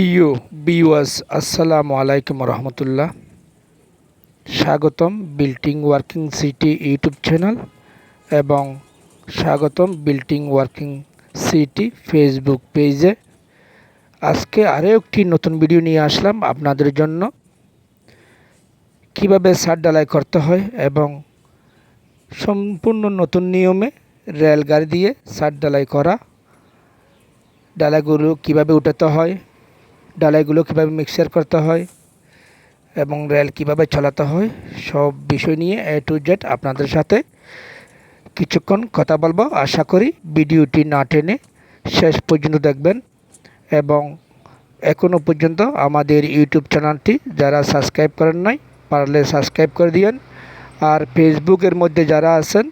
প্রিয় বিওয়াস আসসালামু আলাইকুম রহমতুল্লাহ স্বাগতম building working city YouTube channel এবং স্বাগতম বিল্ডিং ওয়ার্কিং সিটি ফেসবুক পেজে। আজকে আরও একটি নতুন ভিডিও নিয়ে আসলাম আপনাদের জন্য। কীভাবে সার ডালাই করতে হয় এবং সম্পূর্ণ নতুন নিয়মে রেলগাড়ি দিয়ে সার ডালাই করা। ডালাগুলো কীভাবে উঠাতে হয় ডালাইগুলো কীভাবে মিক্সার করতে হয় এবং রেল কীভাবে চালাতে হয়, সব বিষয় নিয়ে এ টু জেড আপনাদের সাথে কিছুক্ষণ কথা বলব। আশা করি ভিডিওটি না টেনে শেষ পর্যন্ত দেখবেন এবং এখনও পর্যন্ত আমাদের ইউটিউব চ্যানেলটি যারা সাবস্ক্রাইব করেন নাই, পারলে সাবস্ক্রাইব করে দিয়েন। আর ফেসবুকের মধ্যে যারা আছেন,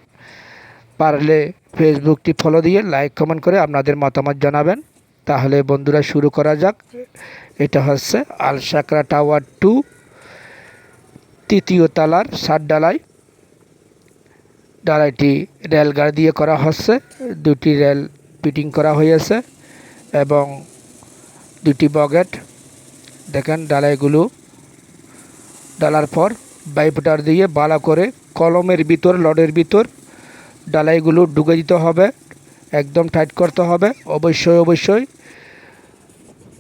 পারলে ফেসবুকটি ফলো দিয়ে লাইক কমেন্ট করে আপনাদের মতামত জানাবেন। তাহলে বন্ধুরা শুরু করা যাক। এটা হচ্ছে আলসাকরা টাওয়ার টু, তৃতীয় তালার সাত ডালাই। ডালাইটি রেলগাড়ি দিয়ে করা হচ্ছে। দুটি রেল ফিটিং করা হয়েছে এবং দুটি বগেট। দেখেন ডালাইগুলো। ডালার পর বাইপটার দিয়ে বালা করে কলমের ভিতর, লডের ভিতর ডালাইগুলো ঢুকে দিতে হবে। একদম টাইট করতে হবে। অবশ্যই অবশ্যই।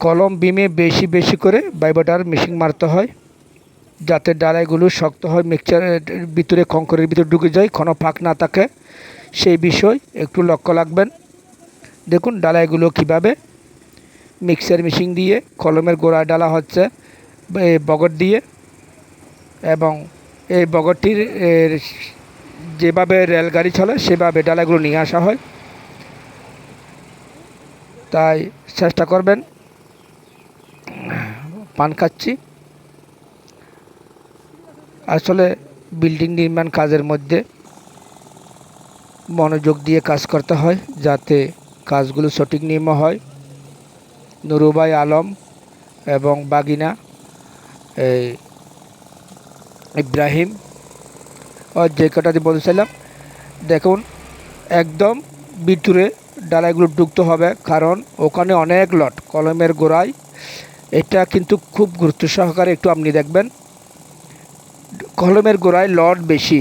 কলম বিমে বেশি বেশি করে বাইবাটার মেশিন মারতে হয়। যাতে ডালাইগুলো শক্ত হয় মিক্সচারের ভিতরে কঙ্করের ভিতরে ঢুকে যায়, কোনো ফাঁক না থাকে। সেই বিষয় একটু লক্ষ্য রাখবেন। দেখুন ডালাইগুলো কীভাবে মিক্সার মেশিন দিয়ে কলমের গোড়ায় ডালা হচ্ছে বগর দিয়ে। এবং এই বগরটির যেভাবে রেলগাড়ি চলে, সেভাবে ডালাগুলো নিয়ে আসা হয়। তাই চেষ্টা করবেন। পান খাচ্ছি। আসলে বিল্ডিং নির্মাণ কাজের মধ্যে মনোযোগ দিয়ে কাজ করতে হয় যাতে কাজগুলো সঠিক নিয়ম হয়। নুরুবাই আলম এবং বাগিনা, এই ইব্রাহিম ও যে কটাতে বলছিলাম, দেখুন, একদম ভিতরে ডালাইগুলো ঢুকতে হবে, কারণ ওখানে অনেক লট, কলমের গোড়ায়। এটা কিন্তু খুব গুরুত্ব সহকারে একটু আপনি দেখবেন। কলমের গোড়ায় লট বেশি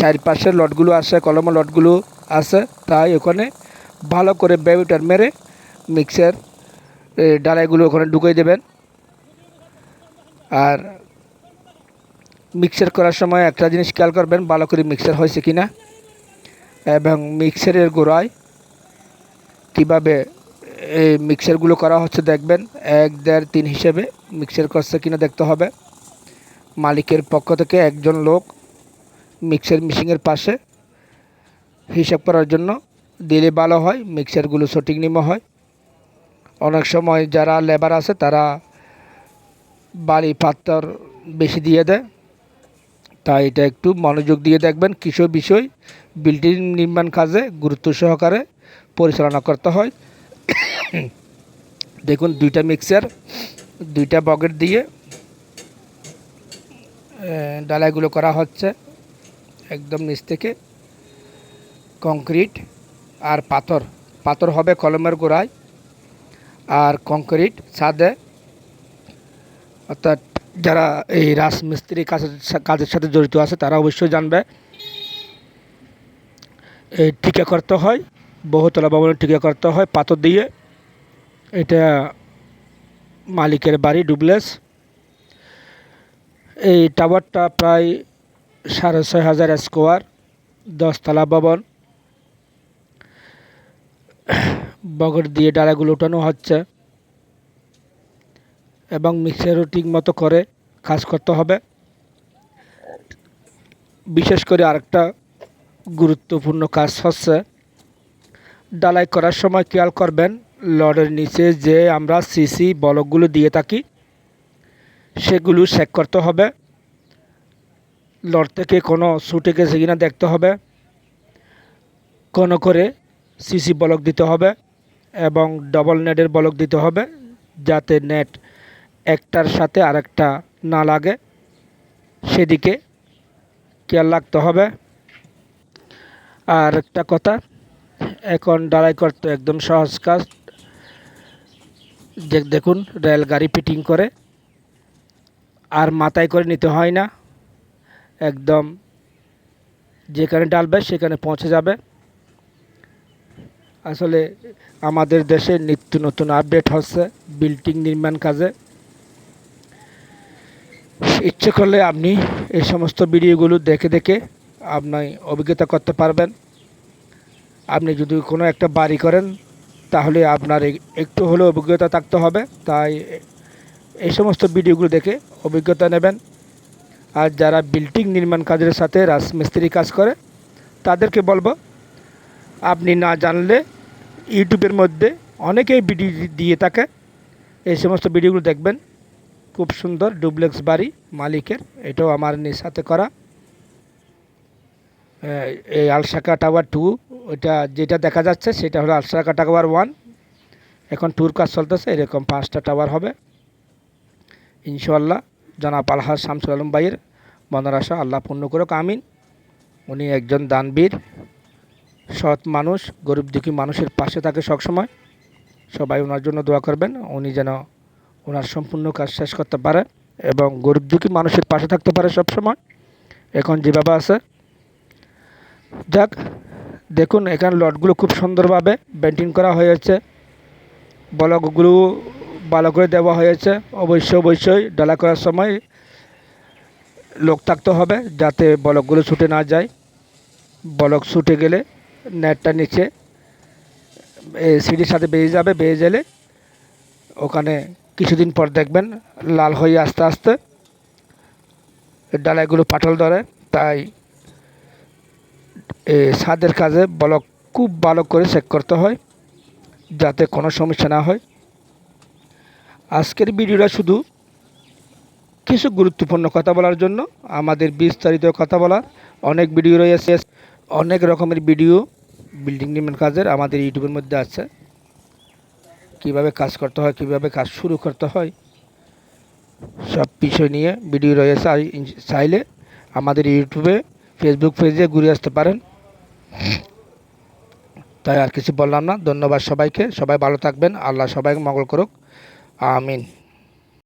চারপাশের লটগুলো আছে কলমের লটগুলো আছে তাই ওখানে ভালো করে বেবিটার মেরে মিক্সার ডালাইগুলো ওখানে ঢুকিয়ে দেবেন। আর মিক্সার করার সময় একটা জিনিস খেয়াল করবেন, ভালো করে মিক্সার হয়েছে কি না এবং মিক্সারের গোড়ায় কীভাবে এই মিক্সারগুলো করা হচ্ছে দেখবেন। এক দেড় তিন হিসেবে মিক্সার করছে কিনা দেখতে হবে। মালিকের পক্ষ থেকে একজন লোক মিক্সার মেশিনের পাশে হিসাব করার জন্য দিলে ভালো হয় মিক্সারগুলো সঠিক নিম হয়। অনেক সময় যারা লেবার আছে, তারা বাড়ি পাত্তর বেশি দিয়ে দেয়। তাই এটা একটু মনোযোগ দিয়ে দেখবেন, কিছু বিষয় বিল্ডিং নির্মাণ কাজে গুরুত্ব সহকারে পরিচালনা করতে হয়। দেখুন, দুইটা মিক্সার দুইটা বকেট দিয়ে ডালাইগুলো করা হচ্ছে একদম নিচ থেকে। কংক্রিট আর পাথর। পাথর হবে কলমের গোড়ায় আর কংক্রিট ছাদে। অর্থাৎ যারা এই রাজমিস্ত্রি কাজের কাজের সাথে জড়িত আছে, তারা অবশ্যই জানবে। এই টিকা করতে হয়। বহুতলা ভবনের টিকা করতে হয়, পাথর দিয়ে। এটা মালিকের বাড়ি, ডুবলেস। এই টাওয়ারটা প্রায় সাড়ে ছয় হাজার স্কোয়ার, দশতলা ভবন। বগর দিয়ে ডালাগুলো উঠানো হচ্ছে এবং মিক্সারও ঠিক মতো করে কাজ করতে হবে। বিশেষ করে আরেকটা গুরুত্বপূর্ণ কাজ হচ্ছে ডালাই করার সময় খেয়াল করবেন লডের নিচে যে আমরা সিসি বলকগুলো দিয়ে থাকি, সেগুলো চেক করতে হবে। লড থেকে কোনো ছুটে গেছে কিনা দেখতে হবে। কোনো করে সিসি বলক দিতে হবে এবং ডবল নেটের বলক দিতে হবে যাতে নেট একটার সাথে আরেকটা না লাগে। সেদিকে খেয়াল রাখতে হবে। আর একটা কথা এখন ডালাই করতে একদম সহজ কাজ। দেখুন, রেলগাড়ি ফিটিং করে। আর মাথায় করে নিতে হয় না। একদম যেখানে ডালবে সেখানে পৌঁছে যাবে। আসলে আমাদের দেশে নিত্য নতুন আপডেট হচ্ছে বিল্ডিং নির্মাণ কাজে। ইচ্ছে করলে আপনি এই সমস্ত ভিডিওগুলো দেখে দেখে আপনি অভিজ্ঞতা করতে পারবেন। আপনি যদি কোনো একটা বাড়ি করেন, তাহলে আপনার একটু হলেও অভিজ্ঞতা থাকতে হবে। তাই এই সমস্ত ভিডিওগুলো দেখে অভিজ্ঞতা নেবেন। আর যারা বিল্ডিং নির্মাণ কাজের সাথে রাজমিস্ত্রি কাজ করে, তাদেরকে বলব, আপনি না জানলে ইউটিউবের মধ্যে অনেকেই ভিডিও দিয়ে থাকে। এই সমস্ত ভিডিওগুলো দেখবেন। খুব সুন্দর ডুপ্লেক্স বাড়ি মালিকের। এটাও আমার সাথে করা। এই আলসাকা টাওয়ার টু ওইটা যেটা দেখা যাচ্ছে সেটা হলো আলসাকা টাওয়ার ওয়ান এখন ট্যুর কাজ চলতেছে, এরকম পাঁচটা টাওয়ার হবে। ইনশাল্লাহ জনাব আলহাজ শামসুল আলম ভাইয়ের মনের আশা আল্লাহ পূর্ণ করুক, আমিন। উনি একজন দানবীর, সৎ মানুষ, গরিব দুঃখী মানুষের পাশে থাকে সবসময়। সবাই ওনার জন্য দোয়া করবেন, উনি যেন ওনার সম্পূর্ণ কাজ শেষ করতে পারে এবং গরিব দুঃখী মানুষের পাশে থাকতে পারে সবসময়। এখন যেভাবে আছে, যাক দেখুন, এখানে লটগুলো খুব সুন্দরভাবে বেন্টিং করা হয়েছে। বলকগুলো ভালো করে দেওয়া হয়েছে। অবশ্যই অবশ্যই ডালা করার সময় লোক থাকতে হবে যাতে বলকগুলো ছুটে না যায়। বলক ছুটে গেলে নেটটা নিচে সিঁড়ির সাথে বেরিয়ে যাবে বেরিয়ে গেলে ওখানে কিছুদিন পর দেখবেন লাল হয়ে আস্তে আস্তে। ডালাইগুলো পাটল ধরে, তাই ছাদের কাজে ব্লক খুব ভালো করে চেক করতে হয়, যাতে কোনো সমস্যা না হয়। আজকের ভিডিওটা শুধু কিছু গুরুত্বপূর্ণ কথা বলার জন্য, আমাদের বিস্তারিত কথা বলার অনেক ভিডিও রয়েছে, অনেক রকমের ভিডিও বিল্ডিং নির্মাণ কাজের আমাদের ইউটিউবের মধ্যে আছে। কীভাবে কাজ করতে হয়, কীভাবে কাজ শুরু করতে হয়, সব বিষয় নিয়ে ভিডিও রয়েছে। চাইলে আমাদের ইউটিউবে ফেসবুক পেজে ঘুরে আসতে পারেন। তাই আর কিছু বললাম না। ধন্যবাদ সবাইকে। সবাই ভালো থাকবেন। আল্লাহ সবাই মঙ্গল করুক। আমিন।